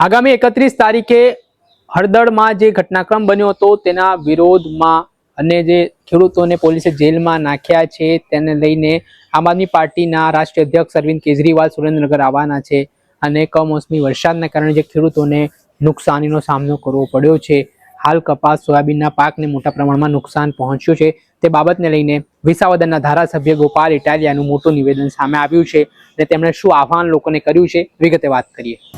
આગામી એકત્રીસ તારીખે હળદળમાં જે ઘટનાક્રમ બન્યો હતો, તેના વિરોધમાં અને જે ખેડૂતોને પોલીસે જેલમાં નાખ્યા છે, તેને લઈને આમ આદમી પાર્ટીના રાષ્ટ્રીય અધ્યક્ષ અરવિંદ કેજરીવાલ સુરેન્દ્રનગર આવવાના છે અને કમોસમી વરસાદના કારણે જે ખેડૂતોને નુકસાનીનો સામનો કરવો પડ્યો છે. હાલ કપાસ, સોયાબીનના પાકને મોટા પ્રમાણમાં નુકસાન પહોંચ્યું છે. તે બાબતને લઈને વિસાવદરના ધારાસભ્ય ગોપાલ ઇટાલિયાનું મોટું નિવેદન સામે આવ્યું છે અને તેમણે શું આહવાન લોકોને કર્યું છે, વિગતે વાત કરીએ.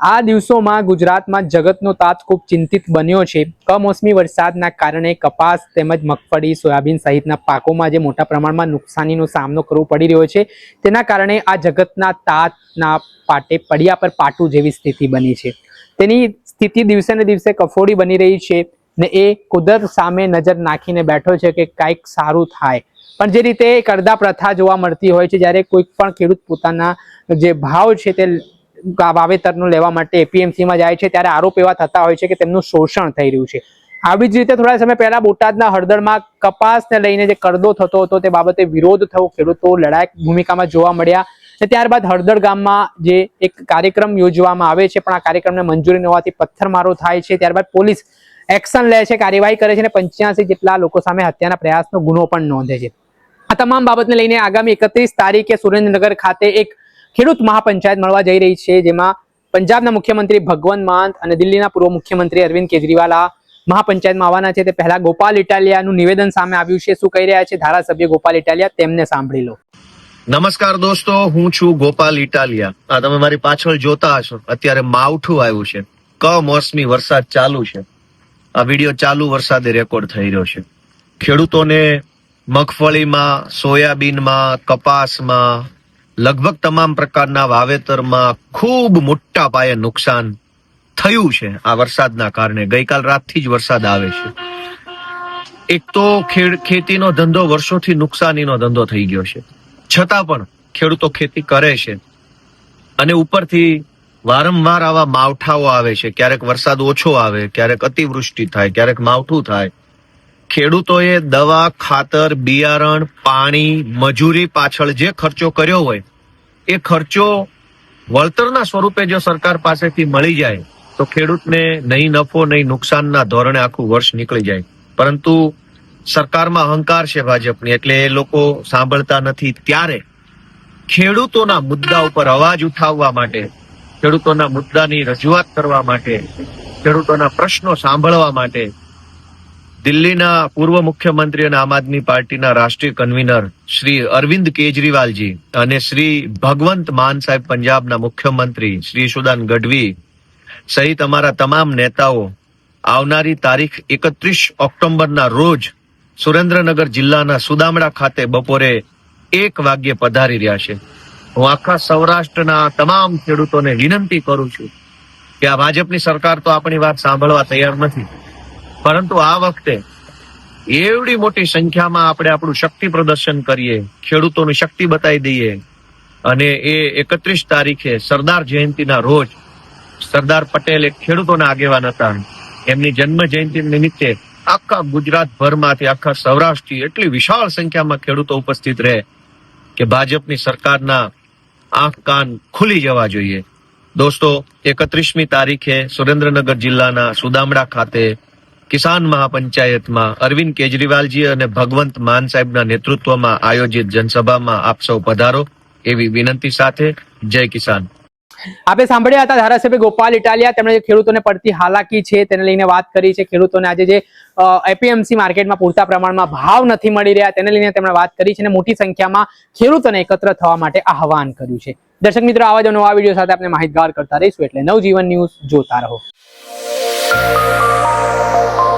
આ દિવસોમાં ગુજરાતમાં જગતનો તાત ખૂબ ચિંતિત બન્યો છે. કમોસમી વરસાદના કારણે કપાસ તેમજ મગફળી, સોયાબીન સહિતના પાકોમાં જે મોટા પ્રમાણમાં નુકસાનીનો સામનો કરવો પડી રહ્યો છે, તેના કારણે આ જગતના તાતના પાટે પડ્યા પર પાટું જેવી સ્થિતિ બની છે. તેની સ્થિતિ દિવસે ને દિવસે કફોડી બની રહી છે ને એ કુદરત સામે નજર નાખીને બેઠો છે કે કાંઈક સારું થાય. પણ જે રીતે કરદા પ્રથા જોવા મળતી હોય છે, જ્યારે કોઈ પણ ખેડૂત પોતાના જે ભાવ છે તે વાવેતરનું લેવા માટે એપીએમસીમાં જાય છે, ત્યારે આરોપ એવા થતા હોય છે કે તેમનું શોષણ થઈ રહ્યું છે. આવી જ રીતે થોડા સમય પહેલા બોટાદના હળદરમાં કપાસને લઈને જે કરદો થતો હતો, તે બાબતે વિરોધ થયો. ખેડૂતો લડાયક ભૂમિકામાં જોવા મળ્યા અને ત્યારબાદ હળદર ગામમાં જે એક કાર્યક્રમ યોજવામાં આવે છે, પણ આ કાર્યક્રમને મંજૂરી ન હોવાથી પથ્થરમારો થાય છે. ત્યારબાદ પોલીસ એક્શન લે છે, કાર્યવાહી કરે છે અને પંચ્યાસી જેટલા લોકો સામે હત્યાના પ્રયાસનો ગુનો પણ નોંધે છે. આ તમામ બાબતને લઈને આગામી એકત્રીસ તારીખે સુરેન્દ્રનગર ખાતે એક ખેડૂત મહાપંચાયત મળવા જઈ રહી છે, જેમાં પંજાબના મુખ્યમંત્રી ભગવંત માન અને દિલ્હીના પૂર્વ મુખ્યમંત્રી અરવિંદ કેજરીવાલ આ મહાપંચાયતમાં આવવાના છે. તે પહેલા ગોપાલ ઇટાલિયાનું નિવેદન સામે આવ્યું છે. શું કહી રહ્યા છે ધારાસભ્ય ગોપાલ ઇટાલિયા? તેમને સાંભળી લો. નમસ્કાર દોસ્તો, હું છું ગોપાલ ઇટાલિયા. આ તમે મારી પાછળ જોતા હશો. અત્યારે માવઠું આવ્યું છે. કમોસમી વરસાદ ચાલુ છે. આ વીડિયો ચાલુ વરસાદે રેકોર્ડ થઈ રહ્યો છે. ખેડૂતોને મગફળીમાં, સોયાબીનમાં, કપાસમાં લગભગ તમામ પ્રકારના વાવેતરમાં ખૂબ મોટા પાયે નુકસાન થયું છે. આ વરસાદના કારણે ગઈકાલ રાતથી જ વરસાદ આવે છે. એક તો ખેતીનો ધંધો વર્ષોથી નુકસાનીનો ધંધો થઈ ગયો છે. છતાં પણ ખેડૂતો ખેતી કરે છે. અને ઉપરથી વારંવાર આવા માવઠાઓ આવે છે. ક્યારેક વરસાદ ઓછો આવે, ક્યારેક અતિવૃષ્ટિ થાય, ક્યારેક માવઠું થાય. ખેડૂતોએ દવા, ખાતર, બિયારણ, પાણી, મજૂરી પાછળ જે ખર્ચો કર્યો હોય, એ ખર્ચો વળતરના સ્વરૂપે જો સરકાર પાસેથી મળી જાય, તો ખેડૂતને નહીં નફો, નહીં નુકસાનના ધોરણે આખું વર્ષ નીકળી જાય. પરંતુ સરકારમાં અહંકાર છે ભાજપની, એટલે એ લોકો સાંભળતા નથી. ત્યારે ખેડૂતોના મુદ્દા ઉપર અવાજ ઉઠાવવા માટે, ખેડૂતોના મુદ્દાની રજૂઆત કરવા માટે, ખેડૂતોના પ્રશ્નો સાંભળવા માટે દિલ્હીના પૂર્વ મુખ્યમંત્રી અને આમ આદમી પાર્ટીના રાષ્ટ્રીય કન્વીનર શ્રી અરવિંદ કેજરીવાલજી અને શ્રી ભગવંત માન સાહેબ પંજાબના મુખ્યમંત્રી શ્રી સુદાન ગઢવી સહિત અમારા તમામ નેતાઓ આવનારી તારીખ એકત્રીસ ઓક્ટોબરના રોજ સુરેન્દ્રનગર જિલ્લાના સુદામડા ખાતે બપોરે એક વાગ્યે પધારી રહ્યા છે. હું આખા સૌરાષ્ટ્રના તમામ ખેડૂતોને વિનંતી કરું છું કે આ ભાજપની સરકાર તો આપણી વાત સાંભળવા તૈયાર નથી. પરંતુ આ વખતે એવડી મોટી સંખ્યામાં આપણે આપણું શક્તિ પ્રદર્શન કરીએ, ખેડૂતોની શક્તિ બતાવી દઈએ. અને એ એકત્રીસ તારીખે સરદાર જયંતિના રોજ સરદાર પટેલ એક ખેડૂતોના આગેવાન હતા. એમની જન્મ જયંતિ નિમિત્તે આખા ગુજરાત ભરમાંથી આખા સૌરાષ્ટ્રથી એટલી વિશાળ સંખ્યામાં ખેડૂતો ઉપસ્થિત રહે કે ભાજપની સરકારના આંખ કાન ખુલી જવા જોઈએ. દોસ્તો, એકત્રીસમી તારીખે સુરેન્દ્રનગર જિલ્લાના સુદામડા ખાતે કિસાન મહાપંચાયતમાં અરવિંદ કેજરીવાલજી અને ભગવંત માન સાહેબના નેતૃત્વમાં આયોજિત જનસભામાં આપ સૌ પધારો એવી વિનંતી સાથે જય કિસાન. આપણે સાંભળ્યા હતા ધારાસભ્ય ગોપાલ ઇટાલિયા, તેમણે જે ખેડૂતોને પડતી હાલાકી છે તેને લઈને વાત કરી છે. ખેડૂતોને આજે જે એપીએમસી માર્કેટમાં પૂરતા પ્રમાણમાં ભાવ નથી મળી રહ્યા તેને લઈને તેમણે વાત કરી છે અને મોટી સંખ્યામાં ખેડૂતોને એકત્ર થવા માટે આહવાન કર્યું છે. દર્શક મિત્રો, આવા જ નવા વીડિયો સાથે આપણે માહિતગાર કરતા રહીશું. એટલે નવજીવન ન્યૂઝ જોતા રહો. Música